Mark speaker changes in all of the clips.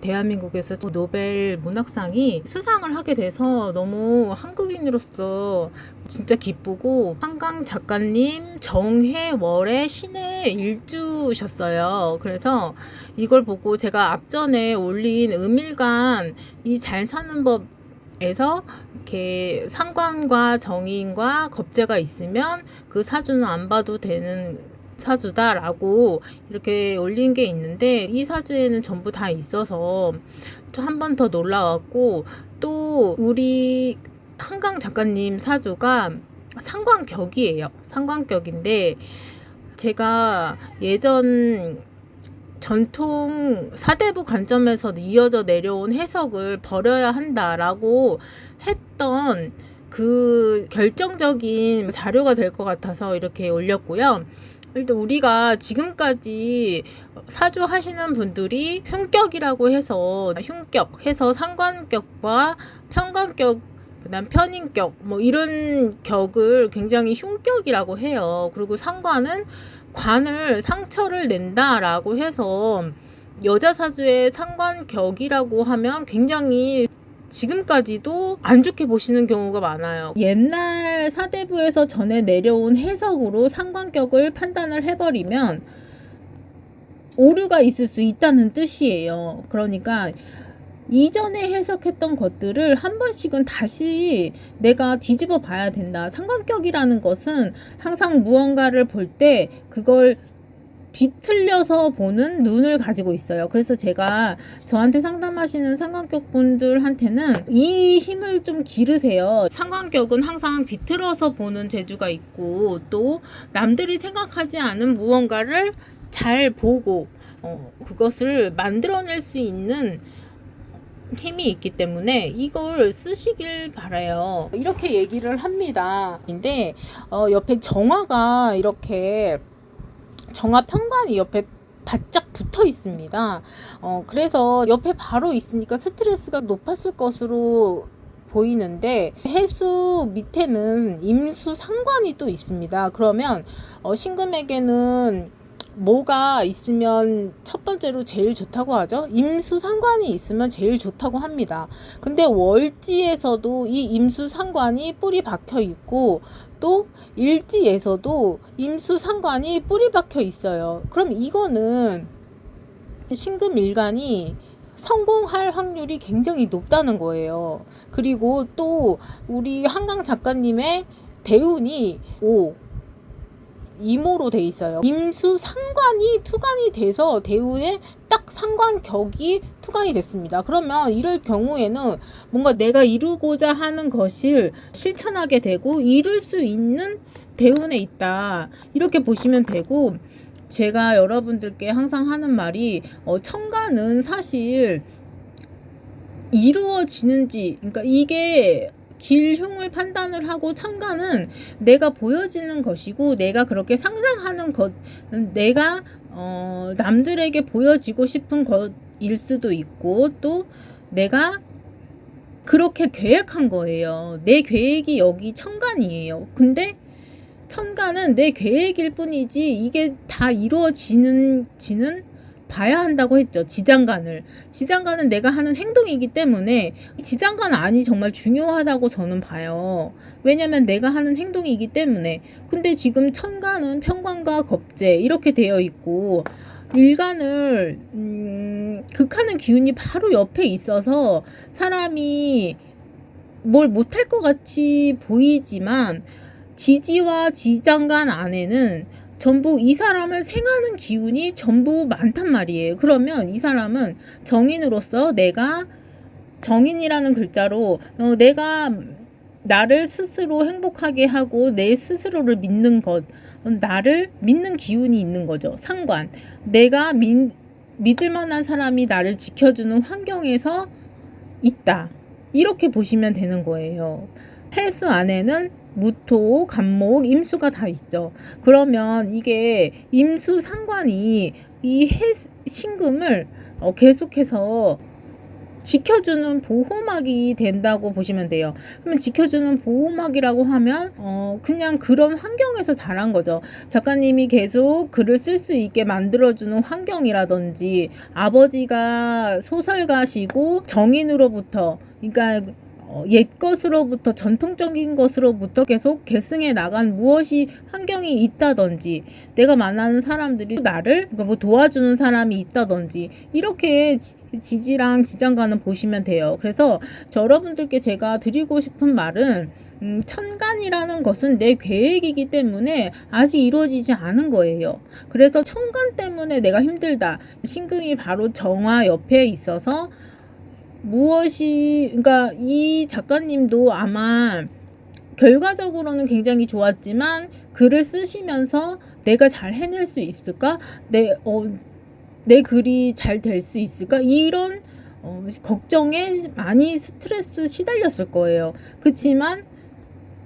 Speaker 1: 대한민국에서 노벨 문학상이 수상을 하게 돼서 너무 한국인으로서 진짜 기쁘고 한강 작가님 정해월의 신의 일주셨어요. 그래서 이걸 보고 제가 앞전에 올린 음일간 이 잘 사는 법 에서 이렇게 상관과 정의인과 겁재가 있으면 그 사주는 안 봐도 되는 사주다라고 이렇게 올린 게 있는데 이 사주에는 전부 다 있어서 한 번 더 놀라웠고 또 우리 한강 작가님 사주가 상관격이에요. 상관격인데 제가 예전 전통 사대부 관점에서 이어져 내려온 해석을 버려야 한다라고 했던 그 결정적인 자료가 될 것 같아서 이렇게 올렸고요. 일단 우리가 지금까지 사주 하시는 분들이 흉격이라고 해서 흉격 해서 상관격과 편관격 그다음 편인격 뭐 이런 격을 굉장히 흉격이라고 해요. 그리고 상관은 관을 상처를 낸다라고 해서 여자 사주의 상관격이라고 하면 굉장히 지금까지도 안 좋게 보시는 경우가 많아요. 옛날 사대부에서 전해 내려온 해석으로 상관격을 판단을 해버리면 오류가 있을 수 있다는 뜻이에요. 그러니까 이전에 해석했던 것들을 한 번씩은 다시 내가 뒤집어 봐야 된다. 상관격이라는 것은 항상 무언가를 볼 때 그걸 비틀려서 보는 눈을 가지고 있어요. 그래서 제가 저한테 상담하시는 상관격 분들한테는 이 힘을 좀 기르세요. 상관격은 항상 비틀어서 보는 재주가 있고 또 남들이 생각하지 않은 무언가를 잘 보고 어, 그것을 만들어낼 수 있는 힘이 있기 때문에 이걸 쓰시길 바라요. 이렇게 얘기를 합니다. 근데 어, 옆에 정화가 이렇게 정화 편관이 옆에 바짝 붙어 있습니다. 어, 그래서 옆에 바로 있으니까 스트레스가 높았을 것으로 보이는데 해수 밑에는 임수 상관이 또 있습니다. 그러면 어, 신금에게는 뭐가 있으면 첫 번째로 제일 좋다고 하죠. 임수 상관이 있으면 제일 좋다고 합니다. 근데 월지에서도 이 임수 상관이 뿌리 박혀 있고 또 일지에서도 임수 상관이 뿌리 박혀 있어요. 그럼 이거는 신금 일간이 성공할 확률이 굉장히 높다는 거예요. 그리고 또 우리 한강 작가님의 대운이 오 이모로 돼 있어요. 임수 상관이 투관이 돼서 대우에 딱 상관격이 투관이 됐습니다. 그러면 이럴 경우에는 뭔가 내가 이루고자 하는 것을 실천하게 되고 이룰 수 있는 대운에 있다. 이렇게 보시면 되고 제가 여러분들께 항상 하는 말이 어, 청가는 사실 이루어지는지 그러니까 이게 길흉을 판단을 하고 참가는 내가 보여지는 것이고 내가 그렇게 상상하는 것 내가 어, 남들에게 보여지고 싶은 것일 수도 있고 또 내가 그렇게 계획한 거예요. 내 계획이 여기 천간이에요. 근데 천간은 내 계획일 뿐이지 이게 다 이루어지는 지는 봐야 한다고 했죠. 지장간을. 지장간은 내가 하는 행동이기 때문에 지장간 안이 정말 중요하다고 저는 봐요. 왜냐면 내가 하는 행동이기 때문에. 근데 지금 천간은 평관과 겁재 이렇게 되어 있고 일간을 음, 극하는 기운이 바로 옆에 있어서 사람이 뭘 못할 것 같이 보이지만 지지와 지장간 안에는 전부 이 사람을 생하는 기운이 전부 많단 말이에요. 그러면 이 사람은 정인으로서 내가 정인이라는 글자로 어, 내가 나를 스스로 행복하게 하고 내 스스로를 믿는 것, 나를 믿는 기운이 있는 거죠. 상관. 내가 믿, 믿을 만한 사람이 나를 지켜주는 환경에서 있다. 이렇게 보시면 되는 거예요. 해수 안에는 무토, 간목, 임수가 다 있죠. 그러면 이게 임수 상관이 이 해, 신금을 어, 계속해서 지켜주는 보호막이 된다고 보시면 돼요. 그러면 지켜주는 보호막이라고 하면 어 그냥 그런 환경에서 자란 거죠. 작가님이 계속 글을 쓸 수 있게 만들어주는 환경이라든지 아버지가 소설가시고 정인으로부터 그러니까 어, 옛 것으로부터 전통적인 것으로부터 계속 계승해 나간 무엇이 환경이 있다든지 내가 만나는 사람들이 나를 그러니까 뭐 도와주는 사람이 있다든지 이렇게 지- 지지랑 지장간은 보시면 돼요. 그래서 저 여러분들께 제가 드리고 싶은 말은 음, 천간이라는 것은 내 계획이기 때문에 아직 이루어지지 않은 거예요. 그래서 천간 때문에 내가 힘들다. 신금이 바로 정화 옆에 있어서 무엇이 그러니까 이 작가님도 아마 결과적으로는 굉장히 좋았지만 글을 쓰시면서 내가 잘 해낼 수 있을까? 내, 어, 내 글이 잘 될 수 있을까? 이런 어, 걱정에 많이 스트레스 시달렸을 거예요. 그렇지만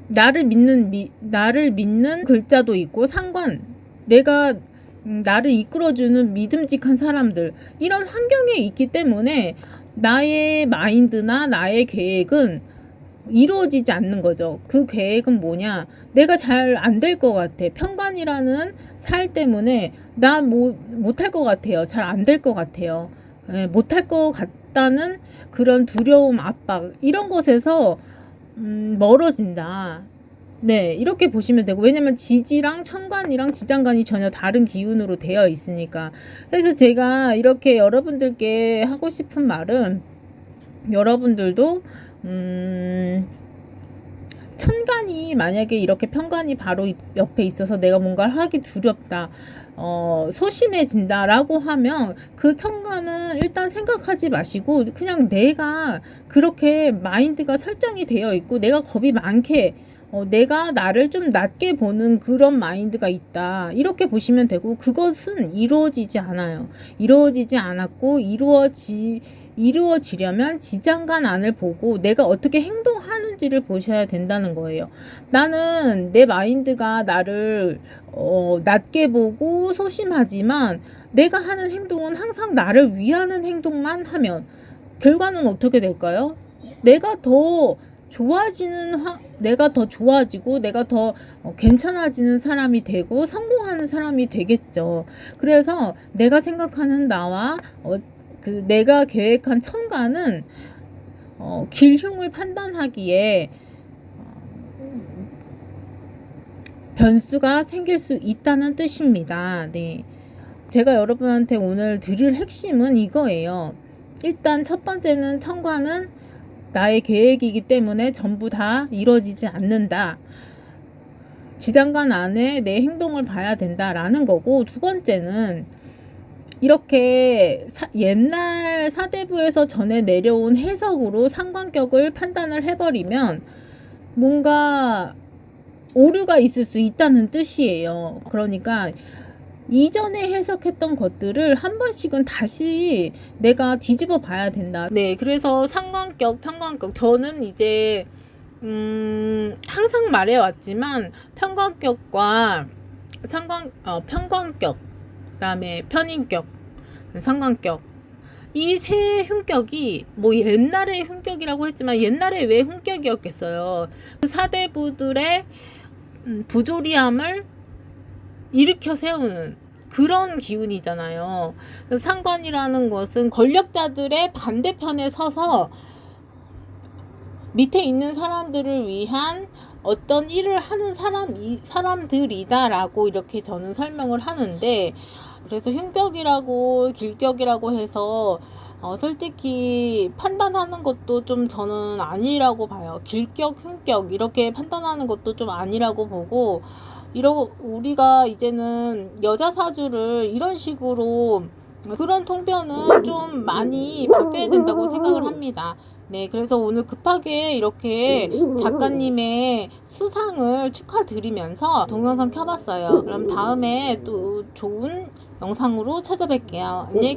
Speaker 1: 나를 믿는 미, 나를 믿는 글자도 있고 상관 내가 음, 나를 이끌어주는 믿음직한 사람들 이런 환경에 있기 때문에 나의 마인드나 나의 계획은 이루어지지 않는 거죠. 그 계획은 뭐냐? 내가 잘 안 될 것 같아. 편관이라는 살 때문에 나 뭐, 못할 것 같아요. 잘 안 될 것 같아요. 예, 못할 것 같다는 그런 두려움, 압박 이런 것에서 음, 멀어진다. 네, 이렇게 보시면 되고 왜냐면 지지랑 천간이랑 지장간이 전혀 다른 기운으로 되어 있으니까. 그래서 제가 이렇게 여러분들께 하고 싶은 말은 여러분들도 음 천간이 만약에 이렇게 편간이 바로 옆에 있어서 내가 뭔가를 하기 두렵다. 어, 소심해진다라고 하면 그 천간은 일단 생각하지 마시고 그냥 내가 그렇게 마인드가 설정이 되어 있고 내가 겁이 많게 어, 내가 나를 좀 낮게 보는 그런 마인드가 있다. 이렇게 보시면 되고 그것은 이루어지지 않아요. 이루어지지 않았고 이루어지 이루어지려면 지장간 안을 보고 내가 어떻게 행동하는지를 보셔야 된다는 거예요. 나는 내 마인드가 나를 어, 낮게 보고 소심하지만 내가 하는 행동은 항상 나를 위하는 행동만 하면 결과는 어떻게 될까요? 내가 더 좋아지는 화, 내가 더 좋아지고 내가 더 어, 괜찮아지는 사람이 되고 성공하는 사람이 되겠죠. 그래서 내가 생각하는 나와 어, 그 내가 계획한 천간은 어, 길흉을 판단하기에 어, 변수가 생길 수 있다는 뜻입니다. 네. 제가 여러분한테 오늘 드릴 핵심은 이거예요. 일단 첫 번째는 천간은 나의 계획이기 때문에 전부 다 이루어지지 않는다. 지장간 안에 내 행동을 봐야 된다라는 거고 두 번째는 이렇게 사, 옛날 사대부에서 전해 내려온 해석으로 상관격을 판단을 해버리면 뭔가 오류가 있을 수 있다는 뜻이에요. 그러니까 이전에 해석했던 것들을 한 번씩은 다시 내가 뒤집어 봐야 된다. 네, 그래서 상관격, 편관격. 저는 이제, 음, 항상 말해왔지만, 편관격과 상관, 어, 편관격, 그 다음에 편인격, 상관격. 이 세 흉격이 뭐 옛날의 흉격이라고 했지만 옛날에 왜 흉격이었겠어요. 그 사대부들의 음, 부조리함을 일으켜 세우는 그런 기운이잖아요. 상관이라는 것은 권력자들의 반대편에 서서 밑에 있는 사람들을 위한 어떤 일을 하는 사람 사람들이다라고 이렇게 저는 설명을 하는데 그래서 흉격이라고 길격이라고 해서 어, 솔직히 판단하는 것도 좀 저는 아니라고 봐요. 길격, 흉격 이렇게 판단하는 것도 좀 아니라고 보고 이러고 우리가 이제는 여자 사주를 이런 식으로 그런 통변은 좀 많이 바뀌어야 된다고 생각을 합니다. 네, 그래서 오늘 급하게 이렇게 작가님의 수상을 축하드리면서 동영상 켜봤어요. 그럼 다음에 또 좋은 영상으로 찾아뵐게요. 안녕히 계세요.